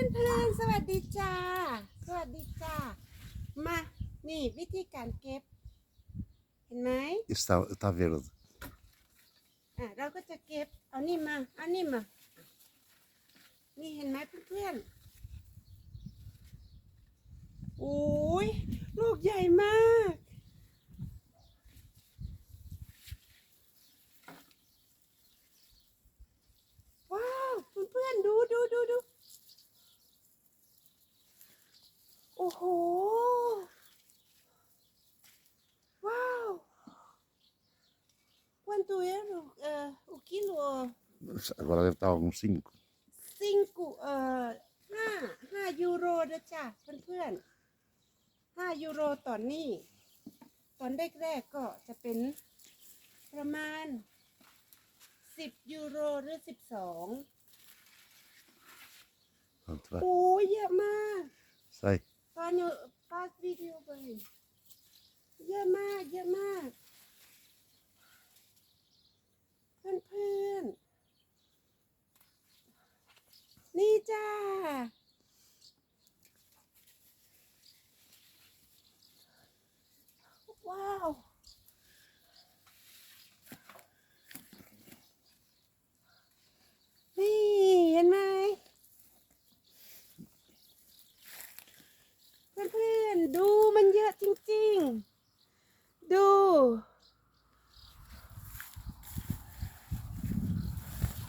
พื่อนเพื่อนๆสวัสดีจ้า สวัสดีจ้า มา นี่วิธีการเก็บ เห็นไหม Está, está verde. อะเราก็จะเก็บ เอานี่มา เอานี่มา นี่เห็นไหมเพื่อนๆโอ้ยลูกใหญ่มาก ว้าวเพื่อนๆดูดูดูดูโอ้โหว้าว Quanto era uh, o quilo? Agora deve estar uns 5. Cinco, เอ่อห้าห้ายูโรนะจ้ะเพื่อนๆห้ายูโรต่อนนี้ตอนแรกๆก็จะเป็นประมาณสิบยูโรหรือสิบสอง Pronto, vai. โอ้ยเยอะมาก Sei. ฟาโนฟาสวิดีโอไปเยอะมากเยอะมาก เพื่อนๆ นี่จ้า ว้าว นี่ เห็นไหม เพื่อนๆ ดูมันเยอะจริง ๆ ดู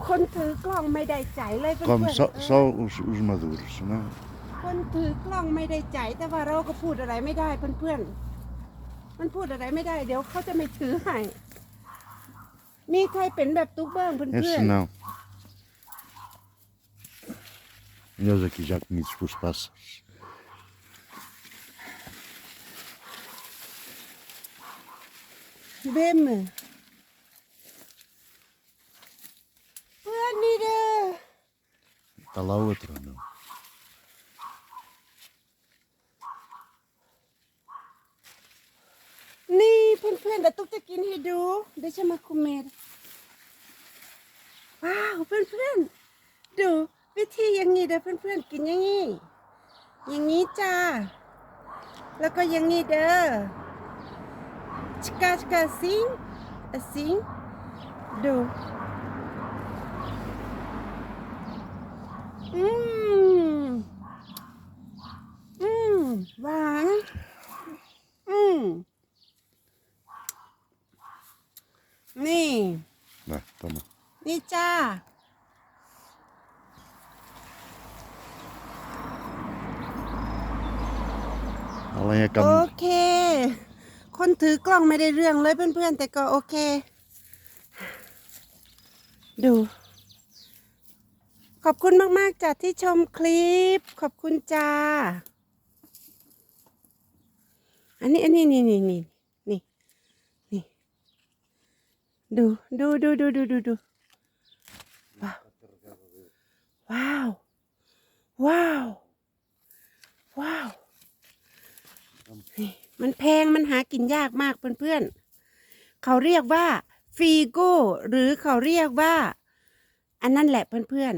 คนถือกล้องไม่ได้ใจเลยเพื่อน Come ๆ só, เออ só os, os maduros, não? คนถือกล้องไม่ได้ใจ แต่ว่าเราก็พูดอะไรไม่ได้เพื่อนๆ มันพูดอะไรไม่ได้ เดี๋ยวเขาจะไม่ถือให้ มีใครเป็นแบบตุ๊กเบิ้งเพื่อน Esse não. Meus aqui já comidos pelos pássaros. ๆเบมเพื่อนนี่เด้อ Está lá outro, não? นี่เพื่อนๆเดี๋ยวตุ๊กจะกินให้ดูเดี๋ยวจะมาคุมเมดว้าวเพื่อนๆดูวิธีอย่างนี้เด้อเพื่อนๆกินอย่างนี้ อย่างนี้จ้า แล้วก็อย่างนี้เด้อ ชกาชกาสิงสิงดูอืมอืมหวานอืมนี่ Vai, toma. นี่จ้า Além a โอ cama. เค คนถือกล้องไม่ได้เรื่องเลยเพื่อนๆ แต่ก็โอเค ดู ขอบคุณมากๆจ้ะที่ชมคลิป ขอบคุณจ้า อันนี้อันนี้นี่นี่นี่นี่นี่ดูดูดูดูดูดูดูว้าว ว้าว ว้าวนี่ มันแพงมันหากินยากมากเพื่อนๆ เขาเรียกว่าฟีโก้หรือเขาเรียกว่า อันนั้นแหละเพื่อน